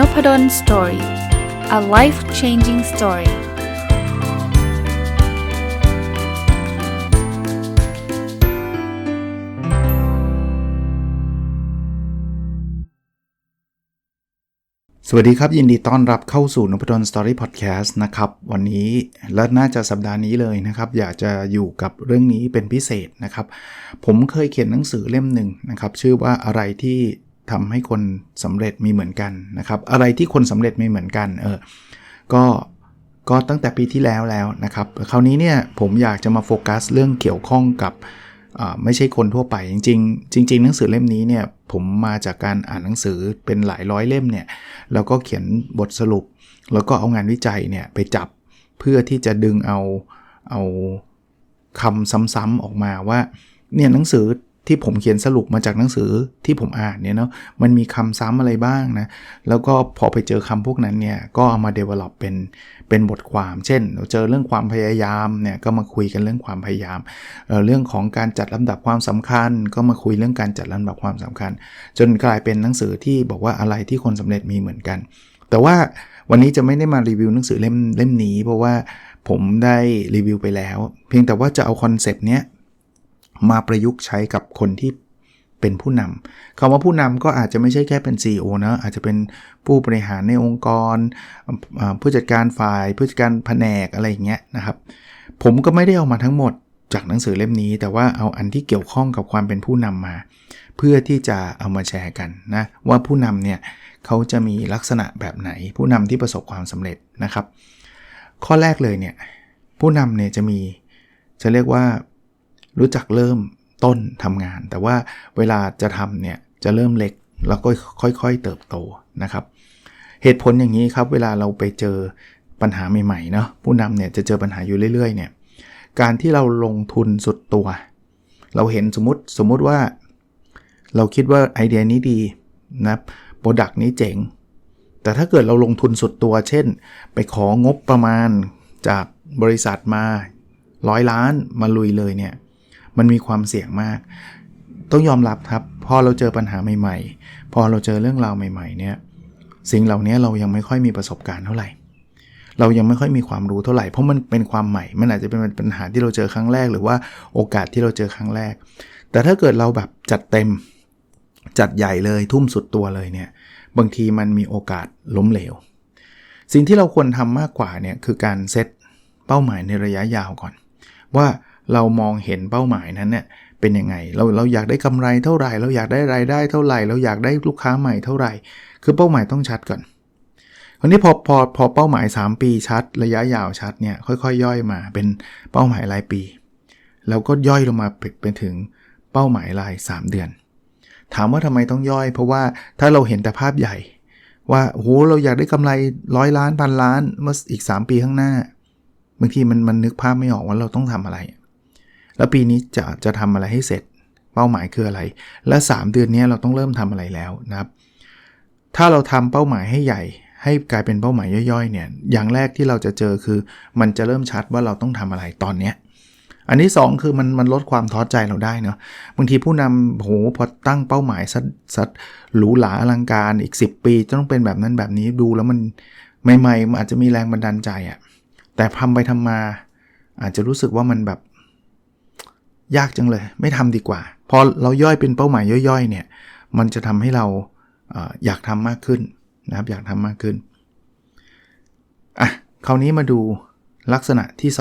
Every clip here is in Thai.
n o p ด d o สตอรี่ a life changing story สวัสดีครับ ยินดีต้อนรับเข้าสู่นพดลสตอรี่พอดแคสต์นะครับ วันนี้และน่าจะสัปดาห์นี้เลยนะครับ อยากจะอยู่กับเรื่องนี้เป็นพิเศษนะครับ ผมเคยเขียนหนังสือเล่มหนึ่งนะครับ ชื่อว่าอะไรที่ ทำให้คนสำเร็จมีเหมือนกันนะครับ อะไรที่คนสำเร็จไม่เหมือนกันเออก็ก็ตั้งแต่ปีที่แล้วแล้วนะครับ คราวนี้เนี่ยผมอยากจะมาโฟกัสเรื่องเกี่ยวข้องกับไม่ใช่คนทั่วไปจริงๆ จริง ๆ หนังสือเล่มนี้เนี่ยผมมาจากการอ่านหนังสือเป็นหลายร้อยเล่มเนี่ยแล้วก็เขียนบทสรุป แล้วก็เอางานวิจัยเนี่ยไปจับเพื่อที่จะดึงเอาเอาคำซ้ำๆออกมาว่าเนี่ยหนังสือ ที่ผมเขียนสรุปมาจากหนังสือที่ผมอ่านเนี่ยเนาะมันมีคำซ้ำอะไรบ้างนะ แล้วก็พอไปเจอคำพวกนั้นเนี่ย ก็เอามา develop เป็นเป็นบทความ เช่น เราเจอเรื่องความพยายามเนี่ย ก็มาคุยกันเรื่องความพยายามเเรื่องของการจัดลำดับความสำคัญ ก็มาคุยเรื่องการจัดลำดับความสำคัญ จนกลายเป็นหนังสือที่บอกว่าอะไรที่คนสำเร็จมีเหมือนกัน แต่ว่าวันนี้จะไม่ได้มารีวิวหนังสือเล่มเล่มนี้ เพราะว่าผมได้รีวิวไปแล้ว เพียงแต่ว่าจะเอาคอนเซปต์เนี้ย มาประยุกต์ใช้กับคนที่เป็นผู้นำคำว่าผู้นำก็อาจจะไม่ใช่แค่เป็น CEO นะอาจจะเป็นผู้บริหารในองค์กร ผู้จัดการฝ่าย ผู้จัดการแผนกอะไรอย่างเงี้ยนะครับ ผมก็ไม่ได้เอามาทั้งหมดจากหนังสือเล่มนี้ แต่ว่าเอาอันที่เกี่ยวข้องกับความเป็นผู้นำมา เพื่อที่จะเอามาแชร์กันนะว่าผู้นำเนี่ยเขาจะมีลักษณะแบบไหน ผู้นำที่ประสบความสำเร็จนะครับ ข้อแรกเลยเนี่ยผู้นำเนี่ยจะมีจะเรียกว่า รู้จักเริ่มต้นทำงาน แต่ว่าเวลาจะทำเนี่ยจะเริ่มเล็กแล้วก็ค่อยๆเติบโตนะครับ เหตุผลอย่างนี้ครับเวลาเราไปเจอปัญหาใหม่ๆเนาะผู้นำเนี่ยจะเจอปัญหาอยู่เรื่อยๆเนี่ยการที่เราลงทุนสุดตัว เราเห็นสมมติสมมติว่า เราคิดว่าไอเดียนี้ดีนะโปรดักต์นี้เจ๋ง แต่ถ้าเกิดเราลงทุนสุดตัว เช่น ไปของบประมาณจากบริษัทมาร้อยล้านมาลุยเลยเนี่ย มันมีความเสี่ยงมาก ต้องยอมรับครับ พอเราเจอปัญหาใหม่ ๆ พอเราเจอเรื่องราวใหม่ ๆ เนี่ย สิ่งเหล่านี้เรายังไม่ค่อยมีประสบการณ์เท่าไหร่ เรายังไม่ค่อยมีความรู้เท่าไหร่ เพราะมันเป็นความใหม่ มันอาจจะเป็นปัญหาที่เราเจอครั้งแรก หรือว่าโอกาสที่เราเจอครั้งแรก แต่ถ้าเกิดเราแบบจัดเต็ม จัดใหญ่เลย ทุ่มสุดตัวเลยเนี่ย บางทีมันมีโอกาสล้มเหลว สิ่งที่เราควรทำมากกว่าเนี่ยคือการเซตเป้าหมายในระยะยาวก่อน ว่า เรามองเห็นเป้าหมายนั้นเนี่ยเป็นยังไง เราเราอยากได้กำไรเท่าไหร่ เราอยากได้รายได้เท่าไหร่ เราอยากได้ลูกค้าใหม่เท่าไหร่ คือเป้าหมายต้องชัดก่อนคราวนี้พอพอพอเป้าหมาย 3 ปีชัด ระยะยาวชัดเนี่ยค่อยๆย่อยมาเป็นเป้าหมายรายปี แล้วก็ย่อยลงมาเป็นถึงเป้าหมายราย 3 เดือน ถามว่าทำไมต้องย่อย เพราะว่าถ้าเราเห็นแต่ภาพใหญ่ ว่าโหเราอยากได้กำไรร้อยล้านพันล้านเมื่ออีก 3 ปีข้างหน้าบางทีมันมันนึกภาพไม่ออกว่าเราต้องทำอะไร แล้วปีนี้จะจะทำอะไรให้เสร็จ เป้าหมายคืออะไร และ 3 เดือนนี้เราต้องเริ่มทำอะไรแล้วนะครับ ถ้าเราทำเป้าหมายให้ใหญ่ ให้กลายเป็นเป้าหมายย่อยๆเนี่ยอย่างแรกที่เราจะเจอคือ มันจะเริ่มชัดว่าเราต้องทำอะไรตอนเนี้ยอันที่ 2 คือมันมันลดความท้อใจเราได้เนาะบางทีผู้นำโหพอตั้งเป้าหมายสัดสัดหรูหราอลังการอีก 10 ปีจะต้องเป็นแบบนั้นแบบนี้ดูแล้วมันใหม่ๆมันอาจจะมีแรงบันดาลใจอะแต่ทำไปทำมาอาจจะรู้สึกว่ามันแบบ ยากจังเลย ไม่ทำดีกว่า พอเราย่อยเป็นเป้าหมายย่อยๆเนี่ยมันจะทำให้เราอยากทำมากขึ้นนะครับอยากทำมากขึ้นอะคราวนี้มาดูลักษณะที่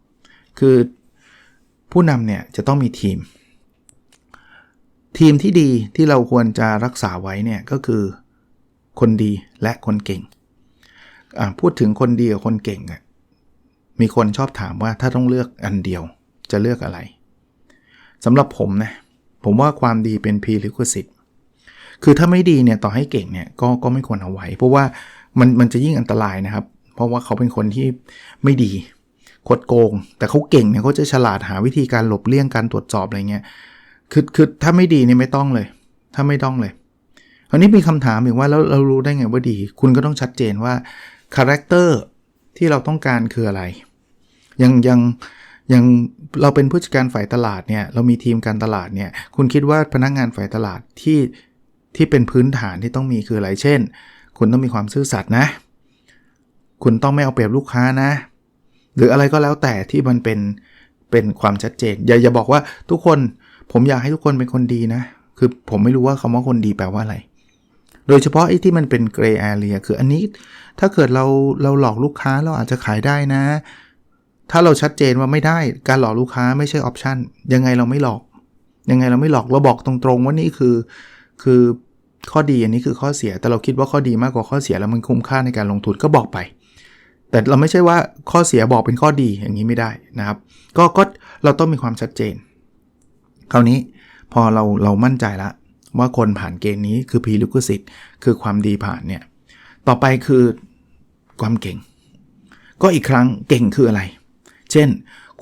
2 คือผู้นำเนี่ยจะต้องมีทีม ทีมที่ดีที่เราควรจะรักษาไว้เนี่ยก็คือคนดีและคนเก่ง พูดถึงคนดีกับคนเก่ง มีคนชอบถามว่าถ้าต้องเลือกอันเดียวจะเลือกอะไร สำหรับผมนะผมว่าความดีเป็น prerequisite คือถ้าไม่ดีเนี่ยต่อให้เก่งเนี่ยก็ก็ไม่ควรเอาไว้ เพราะว่ามันมันจะยิ่งอันตรายนะครับ เพราะว่าเขาเป็นคนที่ไม่ดีคดโกง แต่เขาเก่งเนี่ยเขาจะฉลาดหาวิธีการหลบเลี่ยงการตรวจสอบอะไรเงี้ยคือคือถ้าไม่ดีเนี่ยไม่ต้องเลย ถ้าไม่ต้องเลยคราวนี้มีคำถามอีกว่าแล้วเรารู้ได้ไงว่าดี คุณก็ต้องชัดเจนว่าคาแรคเตอร์ที่เราต้องการคืออะไร ยังยัง อย่างเราเป็นผู้จัดการฝ่ายตลาดเนี่ยเรามีทีมการตลาดเนี่ยคุณคิดว่าพนักงานฝ่ายตลาดที่ที่เป็นพื้นฐานที่ต้องมีคืออะไรเช่น คุณต้องมีความซื่อสัตย์นะ คุณต้องไม่เอาเปรียบลูกค้านะ หรืออะไรก็แล้วแต่ที่มันเป็นเป็นความชัดเจน อย่าอย่าบอกว่าทุกคนผมอยากให้ทุกคนเป็นคนดีนะ คือผมไม่รู้ว่าคำว่าคนดีแปลว่าอะไร โดยเฉพาะไอ้ที่มันเป็นเกรย์แอเรียคืออันนี้ถ้าเกิดเราเราหลอกลูกค้าเราอาจจะขายได้นะ ถ้าเราชัดเจนว่าไม่ได้การหลอกลูกค้าไม่ใช่ออปชันยังไงเราไม่หลอก ยังไงเราไม่หลอกเราบอกตรงๆว่านี่คือคือข้อดีอันนี้คือข้อเสีย แต่เราคิดว่าข้อดีมากกว่าข้อเสียแล้วมันคุ้มค่าในการลงทุนก็บอกไป แต่เราไม่ใช่ว่าข้อเสียบอกเป็นข้อดีอย่างนี้ไม่ได้นะครับ ก็ก็เราต้องมีความชัดเจน คราวนี้พอเราเรามั่นใจแล้วว่าคนผ่านเกณฑ์นี้คือ prerequisite คือความดีผ่านเนี่ยต่อไปคือความเก่ง ก็อีกครั้งเก่งคืออะไร เช่น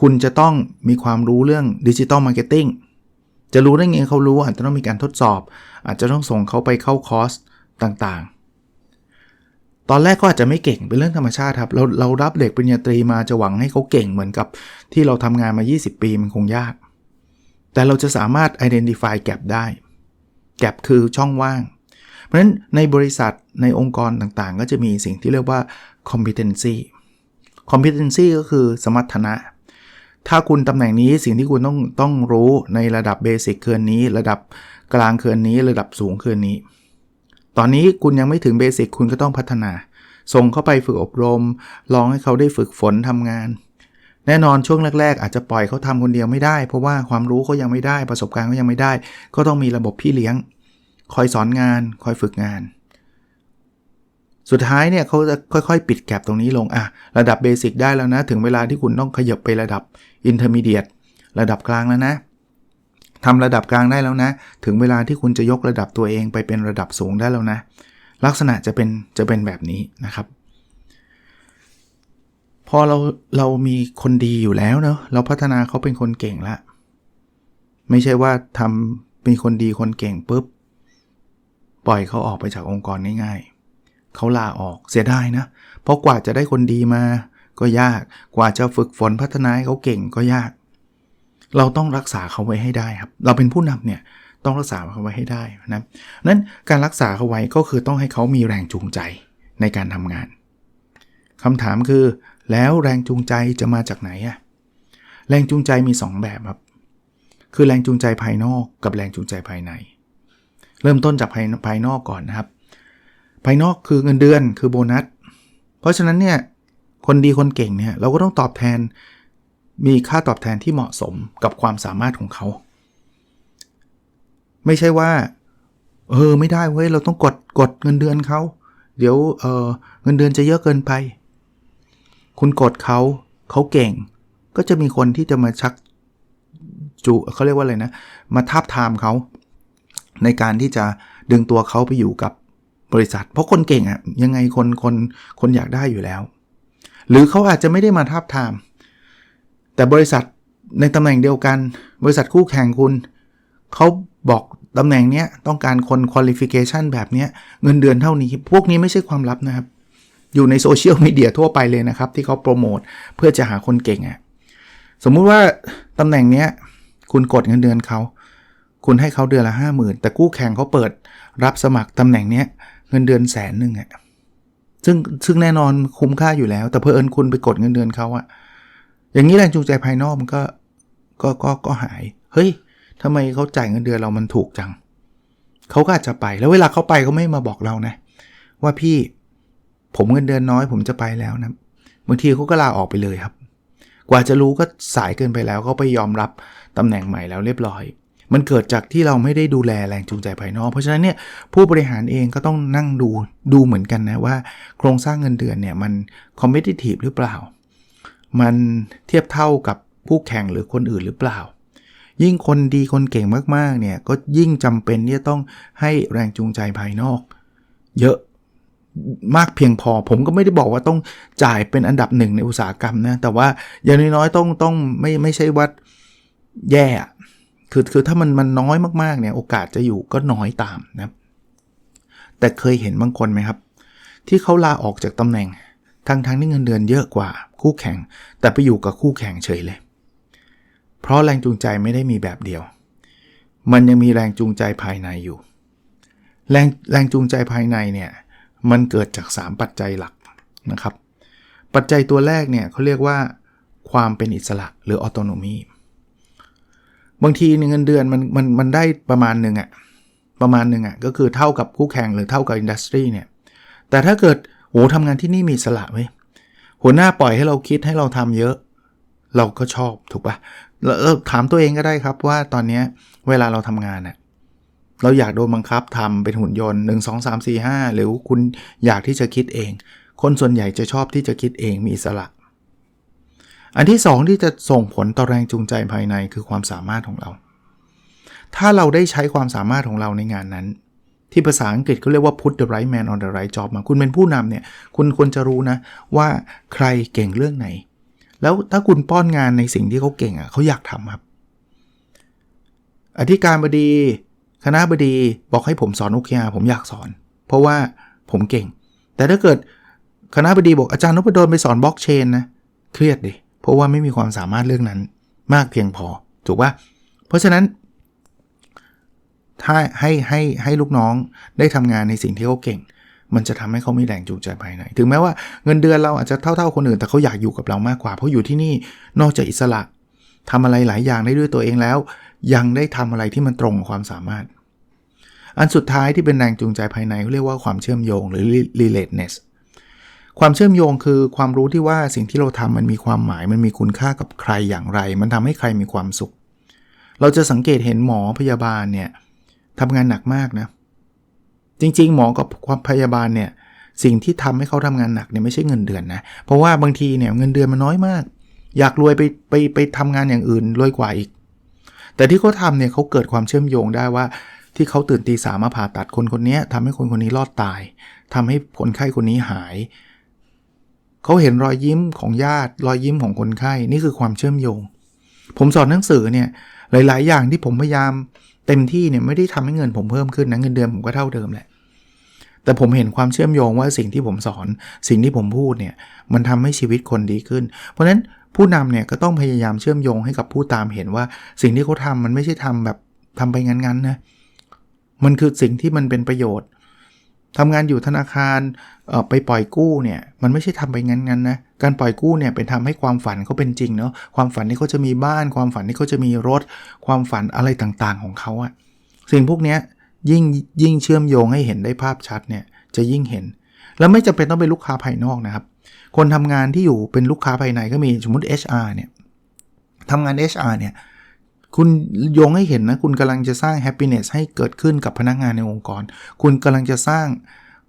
คุณจะต้องมีความรู้เรื่องดิจิ t a ลมาร์เก็ตติ้งจะรู้ได้ไงเขารู้อาจจะต้องมีการทดสอบ อาจจะต้องส่งเขาไปเข้าคอร์สต่างๆ ตอนแรกก็อาจจะไม่เก่งเป็นเรื่องธรรมชาติครับ เราเรารับเด็กปริญญาตรีมาจะหวังให้เขาเก่งเหมือนกับที่เราทำงานมา 20 ปีมันคงยาก แต่เราจะสามารถ identify gap ได้ gap คือช่องว่าง เพราะฉะนั้นในบริษัทในองค์กรต่างๆ ก็จะมีสิ่งที่เรียกว่า competency competency ก็คือสมรรถนะ ถ้าคุณตำแหน่งนี้สิ่งที่คุณต้องต้องรู้ในระดับเบสิกเคืนนี้ ระดับกลางเคืนนี้ ระดับสูงเคืนนี้ ตอนนี้คุณยังไม่ถึงเบสิกคุณก็ต้องพัฒนา ส่งเข้าไปฝึกอบรม ลองให้เขาได้ฝึกฝนทำงาน แน่นอนช่วงแรก ๆ อาจจะปล่อยเขาทำคนเดียวไม่ได้ เพราะว่าความรู้เขายังไม่ได้ประสบการณ์เขายังไม่ได้ ก็ต้องมีระบบพี่เลี้ยง คอยสอนงาน คอยฝึกงาน สุดท้ายเนี่ยเขาจะค่อยๆ ปิดแกลบตรงนี้ลงอะระดับเบสิกได้แล้วนะ ถึงเวลาที่คุณต้องขยับไประดับอินเทอร์มีเดียตระดับกลางแล้วนะทำระดับกลางได้แล้วนะ ถึงเวลาที่คุณจะยกระดับตัวเองไปเป็นระดับสูงได้แล้วนะ ลักษณะจะเป็นจะเป็นแบบนี้นะครับ พอเราเรามีคนดีอยู่แล้วเนาะเราพัฒนาเขาเป็นคนเก่งละไม่ใช่ว่าทำเป็นคนดีคนเก่งปุ๊บ ปล่อยเขาออกไปจากองค์กรง่ายๆ เขาลาออกเสียดายนะ เพราะกว่าจะได้คนดีมา ก็ยากกว่าจะฝึกฝนพัฒนาให้เขาเก่งก็ยาก เราต้องรักษาเขาไว้ให้ได้ครับ เราเป็นผู้นำเนี่ยต้องรักษาเขาไว้ให้ได้นะนั้นการรักษาเขาไว้ก็คือต้องให้เขามีแรงจูงใจในการทำงานคำถามคือแล้วแรงจูงใจจะมาจากไหนอะแรงจูงใจมี 2 แบบครับ คือแรงจูงใจภายนอกกับแรงจูงใจภายใน เริ่มต้นจากภายภายนอกก่อนนะครับ ภายนอกคือเงินเดือนคือโบนัส เพราะฉะนั้นเนี่ยคนดีคนเก่งเนี่ยเราก็ต้องตอบแทน มีค่าตอบแทนที่เหมาะสมกับความสามารถของเขา ไม่ใช่ว่า เออไม่ได้เว้ยเราต้องกดกดเงินเดือนเขาเดี๋ยวเออเงินเดือนจะเยอะเกินไป คุณกดเขาเขาเก่ง ก็จะมีคนที่จะมาชักจูเขาเรียกว่าอะไรนะ มาทาบทามเขา ในการที่จะดึงตัวเขาไปอยู่กับ บริษัท เพราะคนเก่งอะยังไงคนคนคนอยากได้อยู่แล้ว หรือเขาอาจจะไม่ได้มาทาบทาม แต่บริษัทในตำแหน่งเดียวกัน บริษัทคู่แข่งคุณเขาบอกตำแหน่งเนี้ยต้องการคน qualification แบบเนี้ยเงินเดือนเท่านี้ พวกนี้ไม่ใช่ความลับนะครับ อยู่ในโซเชียลมีเดียทั่วไปเลยนะครับ ที่เขาโปรโมทเพื่อจะหาคนเก่งอะสมมุติว่าตำแหน่งเนี้ยคุณกดเงินเดือนเขา คุณให้เขาเดือนละห้าหมื่นแต่คู่แข่งเขาเปิดรับสมัครตำแหน่งเนี้ย เงินเดือนแสนหนึ่งอะซึ่งซึ่งแน่นอนคุ้มค่าอยู่แล้ว แต่เพอเอิญคุณไปกดเงินเดือนเขาอะอย่างนี้แรงจูงใจภายนอกมันก็ก็ก็ก็หาย เฮ้ยทำไมเขาจ่ายเงินเดือนเรามันถูกจัง เขาก็อาจจะไป แล้วเวลาเขาไปเขาไม่มาบอกเรานะ ว่าพี่ผมเงินเดือนน้อย ผมจะไปแล้วนะ บางทีเขาก็ลาออกไปเลยครับ กว่าจะรู้ก็สายเกินไปแล้วเขาไปยอมรับตำแหน่งใหม่แล้วเรียบร้อย มันเกิดจากที่เราไม่ได้ดูแลแรงจูงใจภายนอก เพราะฉะนั้นเนี่ยผู้บริหารเองก็ต้องนั่งดูดูเหมือนกันนะว่าโครงสร้างเงินเดือนเนี่ยมันคอมเพ t i ทีฟหรือเปล่า มันเทียบเท่ากับผู้แข่งหรือคนอื่นหรือเปล่า ยิ่งคนดีคนเก่งมากๆเนี่ยก็ยิ่งจำเป็นที่จะต้องให้แรงจูงใจภายนอก เยอะมากเพียงพอผมก็ไม่ได้บอกว่าต้องจ่ายเป็นอันดับหนึ่งในอุตสาหกรรมนะ แต่ว่าอย่างน้อยๆต้องต้องไม่ไม่ใช่ว่าแย่ คือคือถ้ามันมันน้อยมากๆเนี่ยโอกาสจะอยู่ก็น้อยตามนะแต่เคยเห็นบางคนไหมครับ ที่เขาลาออกจากตำแหน่งทั้งทั้งที่เงินเดือนเยอะกว่าคู่แข่ง แต่ไปอยู่กับคู่แข่งเฉยเลย เพราะแรงจูงใจไม่ได้มีแบบเดียว มันยังมีแรงจูงใจภายในอยู่ แรงแรงจูงใจภายในเนี่ยมันเกิดจาก 3 ปัจจัยหลักนะครับ ปัจจัยตัวแรกเนี่ยเขาเรียกว่าความเป็นอิสระหรือออโตโนมี บางทีเงินเดือนมันมันมันได้ประมาณหนึ่งอะประมาณหนึ่งอะก็คือเท่ากับคู่แข่งหรือเท่ากับอินดัสทรีเนี่ยแต่ถ้าเกิดโหทำงานที่นี่มีสระไหมหัวหน้าปล่อยให้เราคิดให้เราทำเยอะ เราก็ชอบถูกปะเราถามตัวเองก็ได้ครับว่าตอนนี้เวลาเราทำงานอะเราอยากโดนบังคับทำเป็นหุ่นยนต์1 2 3 4 5หรือคุณอยากที่จะคิดเอง คนส่วนใหญ่จะชอบที่จะคิดเองมีอิสระ อันที่ 2 ที่จะส่งผลต่อแรงจูงใจภายในคือความสามารถของเรา ถ้าเราได้ใช้ความสามารถของเราในงานนั้น ที่ภาษาอังกฤษเขาเรียกว่า put the right man on the right job มาคุณเป็นผู้นำเนี่ย คุณควรจะรู้นะว่าใครเก่งเรื่องไหน แล้วถ้าคุณป้อนงานในสิ่งที่เขาเก่งอะเขาอยากทำครับ อธิการบดี คณะบดีบอกให้ผมสอน OKR ผมอยากสอน เพราะว่าผมเก่ง แต่ถ้าเกิดคณะบดีบอกอาจารย์นพดลไปสอนบล็อกเชนนะเครียดดิเพราะว่าไม่มีความสามารถเรื่องนั้นมากเพียงพอถูกปะเพราะฉะนั้น ถ้าให้ให้ให้ลูกน้องได้ทำงานในสิ่งที่เขาเก่ง มันจะทำให้เขามีแรงจูงใจภายในถึงแม้ว่าเงินเดือนเราอาจจะเท่าๆคนอื่น แต่เขาอยากอยู่กับเรามากกว่า เพราะอยู่ที่นี่นอกจากอิสระทำอะไรหลายอย่างได้ด้วยตัวเองแล้ว ยังได้ทำอะไรที่มันตรงความสามารถ อันสุดท้ายที่เป็นแรงจูงใจภายในเขาเรียกว่าความเชื่อมโยงหรือ relatedness ความเชื่อมโยงคือความรู้ที่ว่าสิ่งที่เราทำมันมีความหมาย มันมีคุณค่ากับใครอย่างไร มันทำให้ใครมีความสุข เราจะสังเกตเห็นหมอพยาบาลเนี่ยทำงานหนักมากนะ จริง ๆ หมอกับความพยาบาลเนี่ยสิ่งที่ทำให้เขาทำงานหนักเนี่ยไม่ใช่เงินเดือนนะ เพราะว่าบางทีเนี่ยเงินเดือนมันน้อยมาก อยากรวยไปไปไปทำงานอย่างอื่นรวยกว่าอีก แต่ที่เขาทำเนี่ยเขาเกิดความเชื่อมโยงได้ว่าที่เขาตื่นตีสามมาผ่าตัดคนคนนี้ทำให้คนคนนี้รอดตายทำให้คนไข้คนนี้หาย เขาเห็นรอยยิ้มของญาติ รอยยิ้มของคนไข้ นี่คือความเชื่อมโยง ผมสอนหนังสือเนี่ย หลาย ๆ อย่างที่ผมพยายามเต็มที่เนี่ยไม่ได้ทำให้เงินผมเพิ่มขึ้นนะเงินเดือนผมก็เท่าเดิมแหละ แต่ผมเห็นความเชื่อมโยงว่าสิ่งที่ผมสอน สิ่งที่ผมพูดเนี่ยมันทำให้ชีวิตคนดีขึ้น เพราะฉะนั้นผู้นำเนี่ยก็ต้องพยายามเชื่อมโยงให้กับผู้ตามเห็นว่า สิ่งที่เขาทามันไม่ใช่ทำแบบทำไปงั้นๆนะ มันคือสิ่งที่มันเป็นประโยชน์ ทำงานอยู่ธนาคารไปปล่อยกู้เนี่ยมันไม่ใช่ทำไปงั้นๆนะการปล่อยกู้เนี่ยเป็นทำให้ความฝันเขาเป็นจริงเนาะความฝันที่เขาจะมีบ้าน ความฝันที่เขาจะมีรถ ความฝันอะไรต่างๆของเขาอะสิ่งพวกนี้ยิ่งยิ่งเชื่อมโยงให้เห็นได้ภาพชัดเนี่ยจะยิ่งเห็น แล้วไม่จำเป็นต้องเป็นลูกค้าภายนอกนะครับ คนทำงานที่อยู่เป็นลูกค้าภายในก็มีสมมติ HR เนี่ยทำงาน HR เนี่ย คุณโยงให้เห็นนะ คุณกำลังจะสร้าง happiness ให้เกิดขึ้นกับพนักงานในองค์กร คุณกำลังจะสร้าง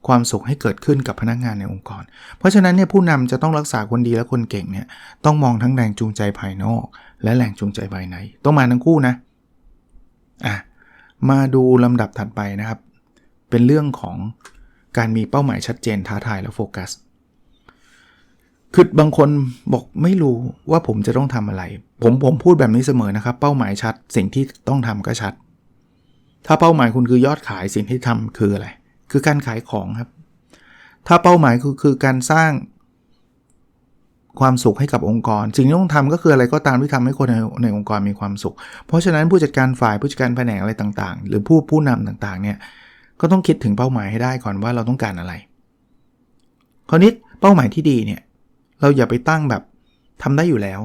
ความสุขให้เกิดขึ้นกับพนักงานในองค์กร เพราะฉะนั้นเนี่ยผู้นำจะต้องรักษาคนดีและคนเก่งเนี่ยต้องมองทั้งแรงจูงใจภายนอก และแรงจูงใจภายใน ต้องมาทั้งคู่นะอะมาดูลำดับถัดไปนะครับ เป็นเรื่องของการมีเป้าหมายชัดเจนท้าทายและโฟกัส คือบางคนบอกไม่รู้ว่าผมจะต้องทำอะไร ผมผมพูดแบบนี้เสมอนะครับ เป้าหมายชัด สิ่งที่ต้องทำก็ชัด ถ้าเป้าหมายคุณคือยอดขายสิ่งที่ทำคืออะไร คือการขายของครับ ถ้าเป้าหมายคือคือการสร้างความสุขให้กับองค์กร สิ่งที่ต้องทำก็คืออะไรก็ตามที่ทำให้คนในในองค์กรมีความสุข เพราะฉะนั้นผู้จัดการฝ่ายผู้จัดการแผนกอะไรต่างๆ หรือผู้ผู้นำต่างๆเนี่ยก็ต้องคิดถึงเป้าหมายให้ได้ก่อนว่าเราต้องการอะไร คราวนี้เป้าหมายที่ดีเนี่ย เราอย่าไปตั้งแบบทำได้อยู่แล้ว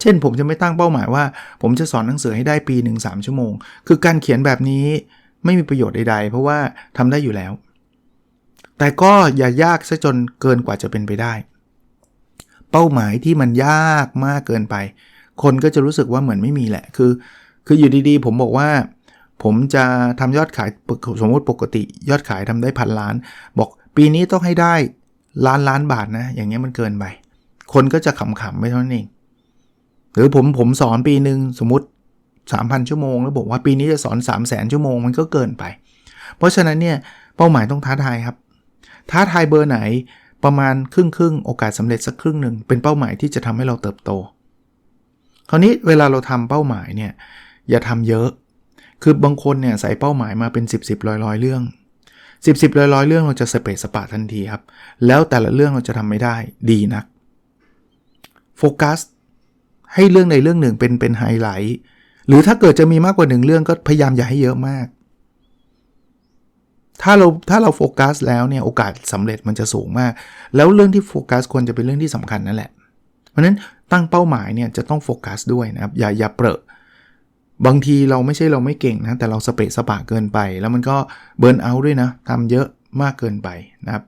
เช่นผมจะไม่ตั้งเป้าหมายว่า ผมจะสอนหนังสือให้ได้ปีหนึ่งสามชั่วโมง คือการเขียนแบบนี้ไม่มีประโยชน์ใดๆ เพราะว่าทำได้อยู่แล้ว แต่ก็อย่ายากซะจนเกินกว่าจะเป็นไปได้ เป้าหมายที่มันยากมากเกินไป คนก็จะรู้สึกว่าเหมือนไม่มีแหละ คือ คืออยู่ดีๆ ผมบอกว่า ผมจะทำยอดขายสมมติปกติ ยอดขายทำได้พันล้าน บอกปีนี้ต้องให้ได้ ล้านล้านบาทนะ อย่างเงี้ยมันเกินไป คนก็จะขำๆไม่เท่านั้นเอง หรือผมผมสอนปีหนึ่งสมมติ 3,000 ชั่วโมง แล้วบอกว่าปีนี้จะสอน 3 0 0 0 0 0 ชั่วโมงมันก็เกินไป เพราะฉะนั้นเนี่ยเป้าหมายต้องท้าทายครับ ท้าทายเบอร์ไหนประมาณครึ่งครึ่งโอกาสสำเร็จสักครึ่งหนึ่งเป็นเป้าหมายที่จะทำให้เราเติบโต คราวนี้เวลาเราทำเป้าหมายเนี่ยอย่าทำเยอะ คือบางคนเนี่ยใส่เป้าหมายมาเป็น 10บสบร้อยร้อยเรื่อง สิบสิบร้อยร้อยเรื่องเราจะสเปซสปะทันทีครับ แล้วแต่ละเรื่องเราจะทำไม่ได้ดีนักโฟกัสให้เรื่องใดเรื่องหนึ่งเป็นเป็นไฮไลท์หรือถ้าเกิดจะมีมากกว่าหนึ่งเรื่องก็พยายามอย่าให้เยอะมาก ถ้าเราถ้าเราโฟกัสแล้วเนี่ยโอกาสสำเร็จมันจะสูงมาก แล้วเรื่องที่โฟกัสควรจะเป็นเรื่องที่สำคัญนั่นแหละ เพราะฉะนั้นตั้งเป้าหมายเนี่ยจะต้องโฟกัสด้วยนะครับอย่าอย่าเปรอะ บางทีเราไม่ใช่เราไม่เก่งนะ แต่เราสเปะสปะเกินไป แล้วมันก็เบิร์นเอาท์ด้วยนะทำเยอะมากเกินไปนะครับ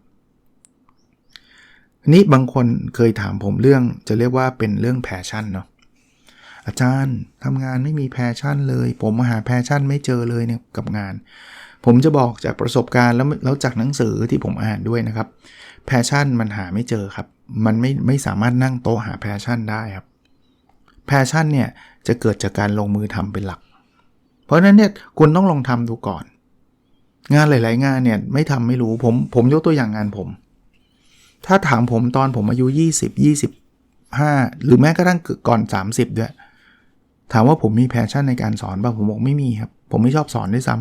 นี่บางคนเคยถามผมเรื่องจะเรียกว่าเป็นเรื่องแพชชั่นเนาะอาจารย์ทำงานไม่มีแพชชั่นเลย ผมหาแพชชั่นไม่เจอเลยเนี่ยกับงาน ผมจะบอกจากประสบการณ์แล้วแล้วจากหนังสือที่ผมอ่านด้วยนะครับแพชชั่นมันหาไม่เจอครับ มันไม่ไม่สามารถนั่งโต๊ะหาแพชชั่นได้ครับแพชชั่นเนี่ย จะเกิดจากการลงมือทำเป็นหลัก เพราะฉะนั้นเนี่ยคุณต้องลองทำดูก่อน งานหลาย ๆ งานเนี่ยไม่ทำไม่รู้ผมผมยกตัวอย่างงานผม ถ้าถามผมตอนผมอายุ 20 25 หรือแม้กระทั่งก่อน 30 ด้วย ถามว่าผมมีแพชชั่นในการสอนป่ะผมบอกไม่มีครับ ผมไม่ชอบสอนด้วยซ้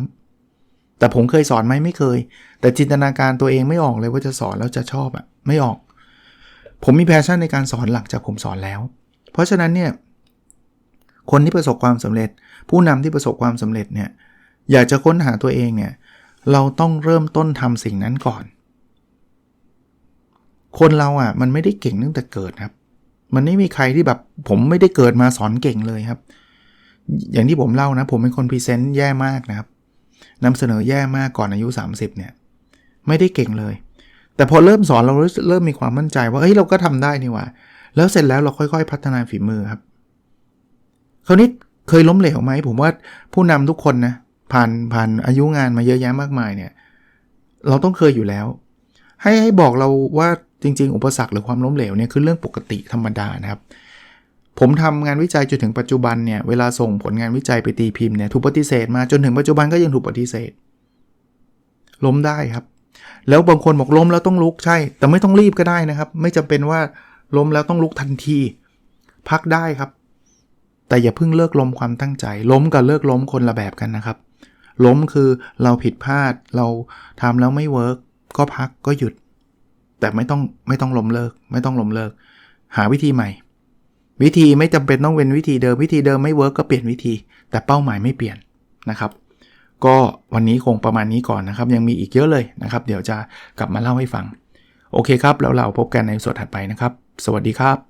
ำแต่ผมเคยสอนไหมไม่เคย แต่จินตนาการตัวเองไม่ออกเลยว่าจะสอนแล้วจะชอบอะไม่ออก ผมมีแพชชั่นในการสอนหลังจากผมสอนแล้ว เพราะฉะนั้นเนี่ย คนที่ประสบความสำเร็จ ผู้นำที่ประสบความสำเร็จเนี่ยอยากจะค้นหาตัวเองเนี่ยเราต้องเริ่มต้นทำสิ่งนั้นก่อน คนเราอะ่ะมันไม่ได้เก่งตั้งแต่เกิดครับ มันไม่มีใครที่แบบผมไม่ได้เกิดมาสอนเก่งเลยครับ อย่างที่ผมเล่านะ ผมเป็นคนพรีเซนต์แย่มากนะครับนำเสนอแย่มากก่อนอายุ 30เนี่ยไม่ได้เก่งเลย แต่พอเริ่มสอนเราเริ่มมีความมั่นใจว่าเฮ้ยเราก็ทำได้นี่ว่าแล้วเสร็จแล้วเราค่อย ๆ พัฒนาฝีมือครับ คราวนี้เคยล้มเหลวไหมผมว่าผู้นำทุกคนนะผ่านผ่านอายุงานมาเยอะแยะมากมายเนี่ยเราต้องเคยอยู่แล้ว ให้ให้บอกเราว่าจริง ๆ อุปสรรคหรือความล้มเหลวเนี่ยคือเรื่องปกติธรรมดานะครับ ผมทำงานวิจัยจนถึงปัจจุบันเนี่ยเวลาส่งผลงานวิจัยไปตีพิมพ์เนี่ยถูกปฏิเสธมาจนถึงปัจจุบันก็ยังถูกปฏิเสธ ล้มได้ครับ แล้วบางคนบอกล้มแล้วต้องลุกใช่ แต่ไม่ต้องรีบก็ได้นะครับ ไม่จำเป็นว่าล้มแล้วต้องลุกทันที พักได้ครับ แต่อย่าเพิ่งเลิกล้มความตั้งใจ ล้มกับเลิกล้มคนละแบบกันนะครับ ล้มคือเราผิดพลาดเราทำแล้วไม่เวิร์กก็พักก็หยุด แต่ไม่ต้องไม่ต้องล้มเลิก ไม่ต้องล้มเลิก หาวิธีใหม่ วิธีไม่จำเป็นต้องเป็นวิธีเดิมวิธีเดิมไม่เวิร์กก็เปลี่ยนวิธี แต่เป้าหมายไม่เปลี่ยนนะครับก็วันนี้คงประมาณนี้ก่อนนะครับ ยังมีอีกเยอะเลยนะครับ เดี๋ยวจะกลับมาเล่าให้ฟัง โอเคครับ แล้วเราพบกันในสดถัดไปนะครับ สวัสดีครับ